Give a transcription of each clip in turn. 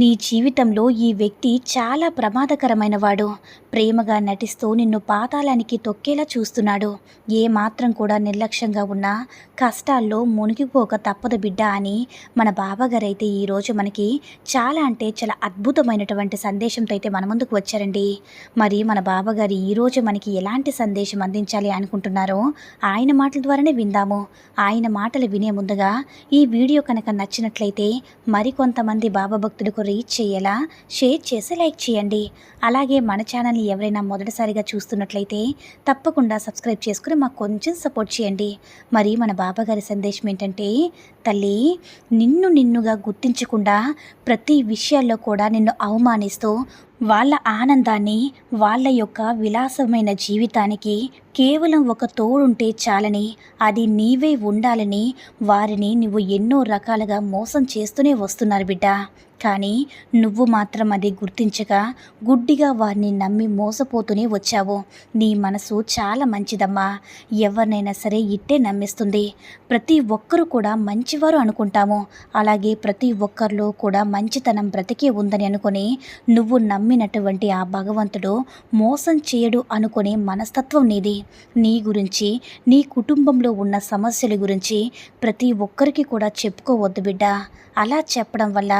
నీ జీవితంలో ఈ వ్యక్తి చాలా ప్రమాదకరమైన వాడు ప్రేమగా నటిస్తూ నిన్ను పాతాళానికి తొక్కేలా చూస్తున్నాడు. ఏ మాత్రం కూడా నిర్లక్ష్యంగా ఉన్నా కష్టాల్లో మునిగిపోక తప్పదు బిడ్డ అని మన బాబాగారు అయితే ఈరోజు మనకి చాలా అంటే చాలా అద్భుతమైనటువంటి సందేశంతో అయితే మన ముందుకు వచ్చారండి. మరి మన బాబాగారు ఈరోజు మనకి ఎలాంటి సందేశం అందించాలి అనుకుంటున్నారో ఆయన మాటల ద్వారానే విందాము. ఆయన మాటలు వినే ముందుగా ఈ వీడియో కనుక నచ్చినట్లయితే మరికొంతమంది బాబా భక్తులకు రీచ్ చేయేలా షేర్ చేసి లైక్ చేయండి. అలాగే మన ఛానల్ని ఎవరైనా మొదటిసారిగా చూస్తున్నట్లయితే తప్పకుండా సబ్స్క్రైబ్ చేసుకుని మాకు కొంచెం సపోర్ట్ చేయండి. మరి మన బాబాగారి సందేశం ఏంటంటే తల్లి నిన్ను నిన్నుగా గుర్తించకుండా ప్రతి విషయాల్లో కూడా నిన్ను అవమానిస్తూ వాళ్ళ ఆనందాన్ని వాళ్ళ యొక్క విలాసమైన జీవితానికి కేవలం ఒక తోడుంటే చాలని అది నీవే ఉండాలని వారిని నువ్వు ఎన్నో రకాలుగా మోసం చేస్తూనే వస్తున్నారు బిడ్డ. కానీ నువ్వు మాత్రం అది గుర్తించక గుడ్డిగా వారిని నమ్మి మోసపోతూనే వచ్చావు. నీ మనసు చాలా మంచిదమ్మా. ఎవరినైనా సరే ఇట్టే నమ్మిస్తుంది. ప్రతి ఒక్కరు కూడా మంచివారు అనుకుంటాము. అలాగే ప్రతి ఒక్కరిలో కూడా మంచితనం బ్రతికే ఉందని అనుకొని నువ్వు నమ్మి నమ్మినటువంటి ఆ భగవంతుడు మోసం చేయడు అనుకునే మనస్తత్వం నీది. నీ గురించి నీ కుటుంబంలో ఉన్న సమస్యల గురించి ప్రతి ఒక్కరికి కూడా చెప్పుకోవద్దు బిడ్డ. అలా చెప్పడం వల్ల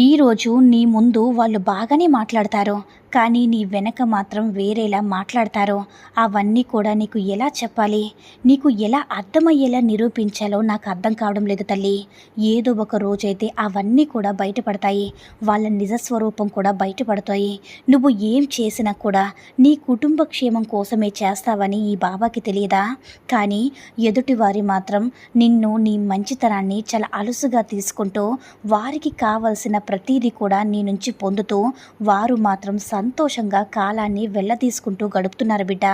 ఈరోజు నీ ముందు వాళ్ళు బాగానే మాట్లాడతారు కానీ నీ వెనక మాత్రం వేరేలా మాట్లాడతారు. అవన్నీ కూడా నీకు ఎలా చెప్పాలి? నీకు ఎలా అర్థమయ్యేలా నిరూపించాలో నాకు అర్థం కావడం లేదు తల్లి. ఏదో ఒక రోజైతే అవన్నీ కూడా బయటపడతాయి. వాళ్ళ నిజస్వరూపం కూడా బయటపడతాయి. నువ్వు ఏం చేసినా కూడా నీ కుటుంబ క్షేమం కోసమే చేస్తావని ఈ బాబాకి తెలియదా? కానీ ఎదుటివారి మాత్రం నిన్ను నీ మంచితనాన్ని చాలా అలుసుగా తీసుకుంటూ వారికి కావలసిన ప్రతీది కూడా నీ నుంచి పొందుతూ వారు మాత్రం సంతోషంగా కాలాన్ని వెళ్ళదీసుకుంటూ గడుపుతున్నారు బిడ్డ.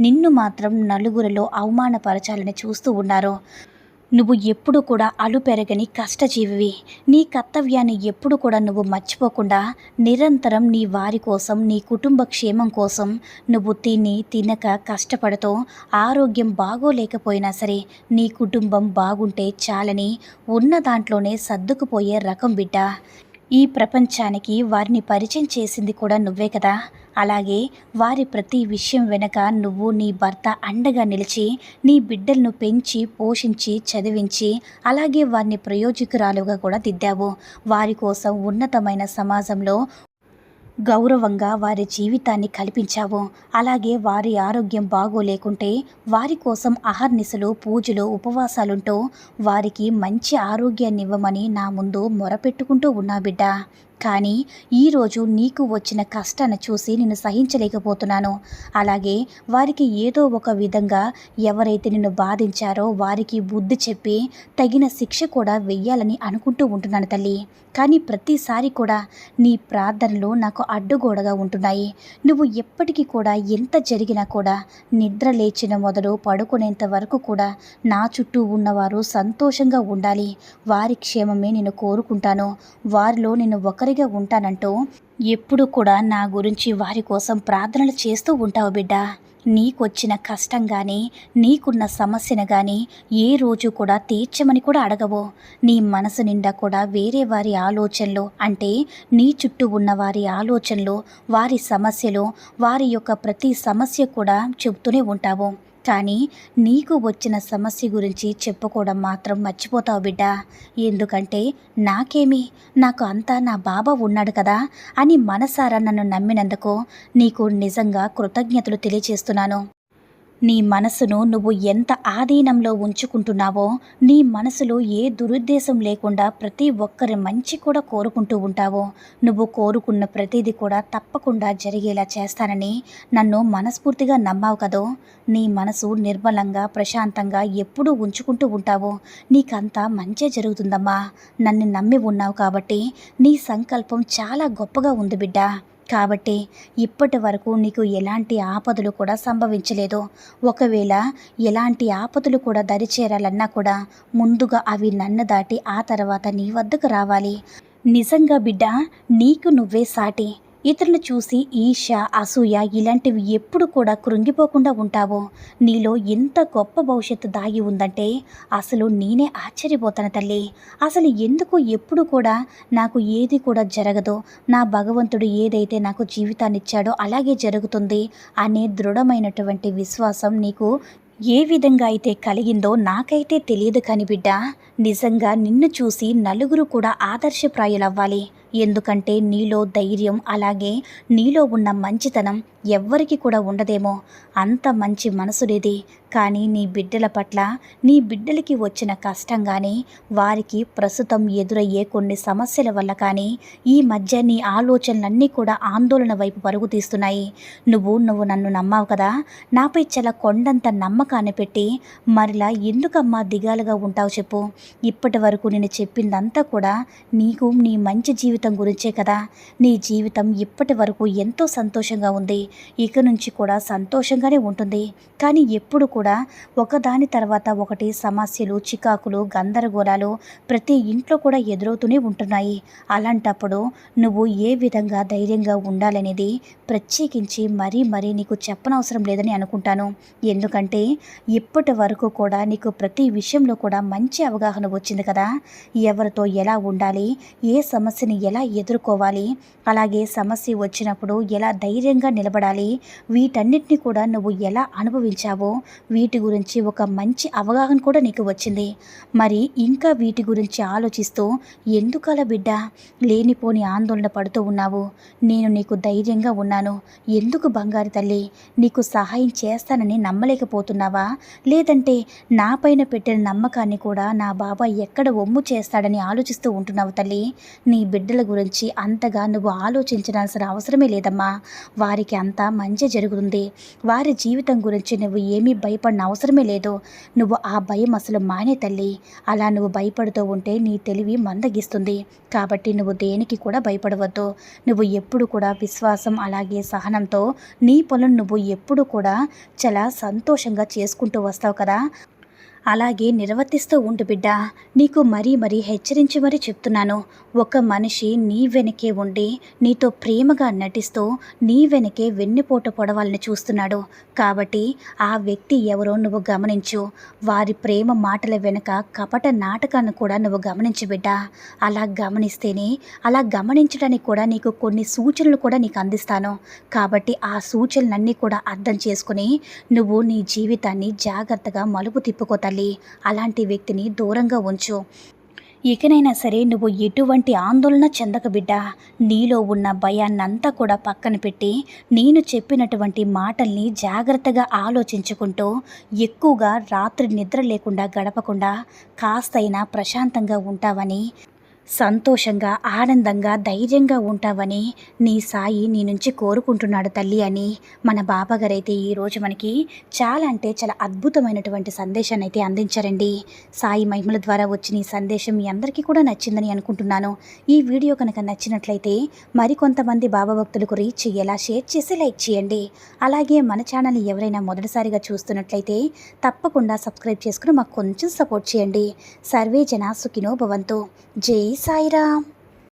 నిన్ను మాత్రం నలుగురిలో అవమానపరచాలని చూస్తూ ఉన్నారు. నువ్వు ఎప్పుడు కూడా అలు పెరగని కష్టజీవివి. నీ కర్తవ్యాన్ని ఎప్పుడు కూడా నువ్వు మర్చిపోకుండా నిరంతరం నీ వారి కోసం నీ కుటుంబ క్షేమం కోసం నువ్వు తిని తినక కష్టపడుతూ ఆరోగ్యం బాగోలేకపోయినా సరే నీ కుటుంబం బాగుంటే చాలని ఉన్న దాంట్లోనే సర్దుకుపోయే రకం బిడ్డ. ఈ ప్రపంచానికి వారిని పరిచయం చేసింది కూడా నువ్వే కదా. అలాగే వారి ప్రతి విషయం వెనక నువ్వు నీ భర్త అండగా నిలిచి నీ బిడ్డలను పెంచి పోషించి చదివించి అలాగే వారిని ప్రయోజకురాలుగా కూడా దిద్దావు. వారి కోసం ఉన్నతమైన సమాజంలో గౌరవంగా వారి జీవితాన్ని కల్పించావు. అలాగే వారి ఆరోగ్యం బాగోలేకుంటే వారి కోసం అహర్నిశలు పూజలు ఉపవాసాలుంటూ వారికి మంచి ఆరోగ్యాన్ని ఇవ్వమని నా ముందు మొరపెట్టుకుంటూ ఉన్నా బిడ్డ. కానీ ఈరోజు నీకు వచ్చిన కష్టాన్ని చూసి నేను సహించలేకపోతున్నాను. అలాగే వారికి ఏదో ఒక విధంగా ఎవరైతే నిన్ను బాధించారో వారికి బుద్ధి చెప్పి తగిన శిక్ష కూడా వెయ్యాలని అనుకుంటూ ఉంటున్నాను తల్లి. కానీ ప్రతిసారి కూడా నీ ప్రార్థనలు నాకు అడ్డుగోడగా ఉంటున్నాయి. నువ్వు ఎప్పటికీ కూడా ఎంత జరిగినా కూడా నిద్ర లేచిన మొదలు పడుకునేంత వరకు కూడా నా చుట్టూ ఉన్నవారు సంతోషంగా ఉండాలి. వారి క్షేమమే నేను కోరుకుంటాను. వారిలో నేను ఒకరి ఒంటరిగా ఉంటానంటూ ఎప్పుడు కూడా నా గురించి వారి కోసం ప్రార్థనలు చేస్తూ ఉంటావు బిడ్డ. నీకొచ్చిన కష్టం కానీ నీకున్న సమస్యను కానీ ఏ రోజు కూడా తీర్చమని కూడా అడగవు. నీ మనసు నిండా కూడా వేరే వారి ఆలోచనలు అంటే నీ చుట్టూ ఉన్న వారి ఆలోచనలు వారి సమస్యలు వారి యొక్క ప్రతి సమస్య కూడా చెబుతూనే ఉంటావు. కానీ నీకు వచ్చిన సమస్య గురించి చెప్పుకోవడం మాత్రం మర్చిపోతావు బిడ్డ. ఎందుకంటే నాకేమి? నాకు అంతా నా బాబా ఉన్నాడు కదా అని మనసారా నన్ను నమ్మినందుకు నీకు నిజంగా కృతజ్ఞతలు తెలియచేస్తున్నాను నీ మనసును నువ్వు ఎంత ఆధీనంలో ఉంచుకుంటున్నావో నీ మనసులో ఏ దురుద్దేశం లేకుండా ప్రతి ఒక్కరి మంచి కూడా కోరుకుంటూ ఉంటావో నువ్వు కోరుకున్న ప్రతిదీ కూడా తప్పకుండా జరిగేలా చేస్తానని నన్ను మనస్ఫూర్తిగా నమ్మావు కదో. నీ మనసు నిర్మలంగా ప్రశాంతంగా ఎప్పుడూ ఉంచుకుంటూ ఉంటావో నీకంతా మంచే జరుగుతుందమ్మా. నన్ను నమ్మి ఉన్నావు కాబట్టి నీ సంకల్పం చాలా గొప్పగా ఉంది బిడ్డ. కాబట్టి ఇప్పటి వరకు నీకు ఎలాంటి ఆపదలు కూడా సంభవించలేదు. ఒకవేళ ఎలాంటి ఆపదలు కూడా దరిచేరాలన్నా కూడా ముందుగా అవి నన్ను దాటి ఆ తర్వాత నీ వద్దకు రావాలి. నిజంగా బిడ్డ నీకు నువ్వే సాటి. ఇతరులు చూసి ఈర్ష అసూయ ఇలాంటివి ఎప్పుడు కూడా కృంగిపోకుండా ఉంటావో. నీలో ఎంత గొప్ప భవిష్యత్తు దాగి ఉందంటే అసలు నేనే ఆశ్చర్యపోతాను తల్లి. అసలు ఎందుకు ఎప్పుడు కూడా నాకు ఏది కూడా జరగదో. నా భగవంతుడు ఏదైతే నాకు జీవితాన్ని ఇచ్చాడో అలాగే జరుగుతుంది అనే దృఢమైనటువంటి విశ్వాసం నీకు ఏ విధంగా అయితే కలిగిందో నాకైతే తెలియదు కానీ బిడ్డ నిజంగా నిన్ను చూసి నలుగురు కూడా ఆదర్శప్రాయులవ్వాలి. ఎందుకంటే నీలో ధైర్యం అలాగే నీలో ఉన్న మంచితనం ఎవ్వరికి కూడా ఉండదేమో. అంత మంచి మనసునేది కానీ నీ బిడ్డల పట్ల నీ బిడ్డలకి వచ్చిన కష్టం కానీ వారికి ప్రస్తుతం ఎదురయ్యే కొన్ని సమస్యల వల్ల కానీ ఈ మధ్య నీ ఆలోచనలన్నీ కూడా ఆందోళన వైపు పరుగు తీస్తున్నాయి. నువ్వు నువ్వు నన్ను నమ్మావు కదా? నాపై చాలా కొండంత నమ్మకాన్ని పెట్టి మరలా ఎందుకమ్మా దిగాలుగా ఉంటావు చెప్పు. ఇప్పటి వరకు నేను చెప్పిందంతా కూడా నీకు నీ మంచి జీవితం గురించే కదా? నీ జీవితం ఇప్పటి వరకు ఎంతో సంతోషంగా ఉంది. ఇక నుంచి కూడా సంతోషంగానే ఉంటుంది. కానీ ఎప్పుడు కూడా ఒకదాని తర్వాత ఒకటి సమస్యలు చికాకులు గందరగోళాలు ప్రతి ఇంట్లో కూడా ఎదురవుతూనే ఉంటున్నాయి. అలాంటప్పుడు నువ్వు ఏ విధంగా ధైర్యంగా ఉండాలనేది ప్రత్యేకించి మరీ మరీ నీకు చెప్పనవసరం లేదని అనుకుంటాను. ఎందుకంటే ఇప్పటి వరకు కూడా నీకు ప్రతి విషయంలో కూడా మంచి అవగాహన వచ్చింది కదా? ఎవరితో ఎలా ఉండాలి? ఏ సమస్యని ఎలా ఎదుర్కోవాలి? అలాగే సమస్య వచ్చినప్పుడు ఎలా ధైర్యంగా నిలబడాలి? వీటన్నిటిని కూడా నువ్వు ఎలా అనుభవించావో వీటి గురించి ఒక మంచి అవగాహన కూడా నీకు వచ్చింది. మరి ఇంకా వీటి గురించి ఆలోచిస్తూ ఎందుకలా బిడ్డ? లేనిపోని ఆందోళన పడుతూ ఉన్నావు. నేను నీకు ధైర్యంగా ఉన్నాను. ఎందుకు బంగారు తల్లి? నీకు సహాయం చేస్తానని నమ్మలేకపోతున్నావా? లేదంటే నా పైన పెట్టిన నమ్మకాన్ని కూడా నా బాబా ఎక్కడ ఒమ్ము చేస్తాడని ఆలోచిస్తూ ఉంటున్నావు తల్లి. నీ బిడ్డల గురించి అంతగా నువ్వు ఆలోచించాల్సిన అవసరమే లేదమ్మా. వారికి అంతా మంచి జరుగుతుంది. వారి జీవితం గురించి నువ్వు ఏమీ భయపడిన అవసరమే లేదు. నువ్వు ఆ భయం అసలు మానే తల్లి. అలా నువ్వు భయపడుతూ ఉంటే నీ తెలివి మందగిస్తుంది. కాబట్టి నువ్వు దేనికి కూడా భయపడవద్దు. నువ్వు ఎప్పుడు కూడా విశ్వాసం అలాగే సహనంతో నీ పనులు నువ్వు ఎప్పుడు కూడా చాలా సంతోషంగా చేసుకుంటూ వస్తావు కదా. అలాగే నిర్వర్తిస్తూ ఉండు బిడ్డ. నీకు మరీ మరీ హెచ్చరించి మరీ చెప్తున్నాను. ఒక మనిషి నీ వెనకే ఉండి నీతో ప్రేమగా నటిస్తూ నీ వెనకే వెన్నుపోట పొడవాలని చూస్తున్నాడు. కాబట్టి ఆ వ్యక్తి ఎవరో నువ్వు గమనించు. వారి ప్రేమ మాటల వెనుక కపట నాటకాన్ని కూడా నువ్వు గమనించు బిడ్డ. అలా గమనిస్తేనే అలా గమనించడానికి కూడా నీకు కొన్ని సూచనలు కూడా నీకు అందిస్తాను. కాబట్టి ఆ సూచనలన్నీ కూడా అర్థం చేసుకుని నువ్వు నీ జీవితాన్ని జాగ్రత్తగా మలుపు తిప్పుకోతాను తల్లి అలాంటి వ్యక్తిని దూరంగా ఉంచు. ఇకనైనా సరే నువ్వు ఎటువంటి ఆందోళన చెందక బిడ్డ. నీలో ఉన్న భయాన్నంతా కూడా పక్కన పెట్టి నేను చెప్పినటువంటి మాటల్ని జాగ్రత్తగా ఆలోచించుకుంటూ ఎక్కువగా రాత్రి నిద్ర లేకుండా గడపకుండా కాస్తైనా ప్రశాంతంగా ఉంటావని సంతోషంగా ఆనందంగా ధైర్యంగా ఉంటావని నీ సాయి నీ నుంచి కోరుకుంటున్నాడు తల్లి అని మన బాబాగారైతే ఈరోజు మనకి చాలా అంటే చాలా అద్భుతమైనటువంటి సందేశాన్ని అయితే అందించారండి. సాయి మహిమల ద్వారా వచ్చిన ఈ సందేశం మీ అందరికీ కూడా నచ్చిందని అనుకుంటున్నాను. ఈ వీడియో కనుక నచ్చినట్లయితే మరికొంతమంది బాబా భక్తులకు రీచ్ చేయేలా షేర్ చేసి లైక్ చేయండి. అలాగే మన ఛానల్ని ఎవరైనా మొదటిసారిగా చూస్తున్నట్లయితే తప్పకుండా సబ్స్క్రైబ్ చేసుకుని మాకు కొంచెం సపోర్ట్ చేయండి. సర్వే జన సుఖినో భవంతు. జై సాయిరామ్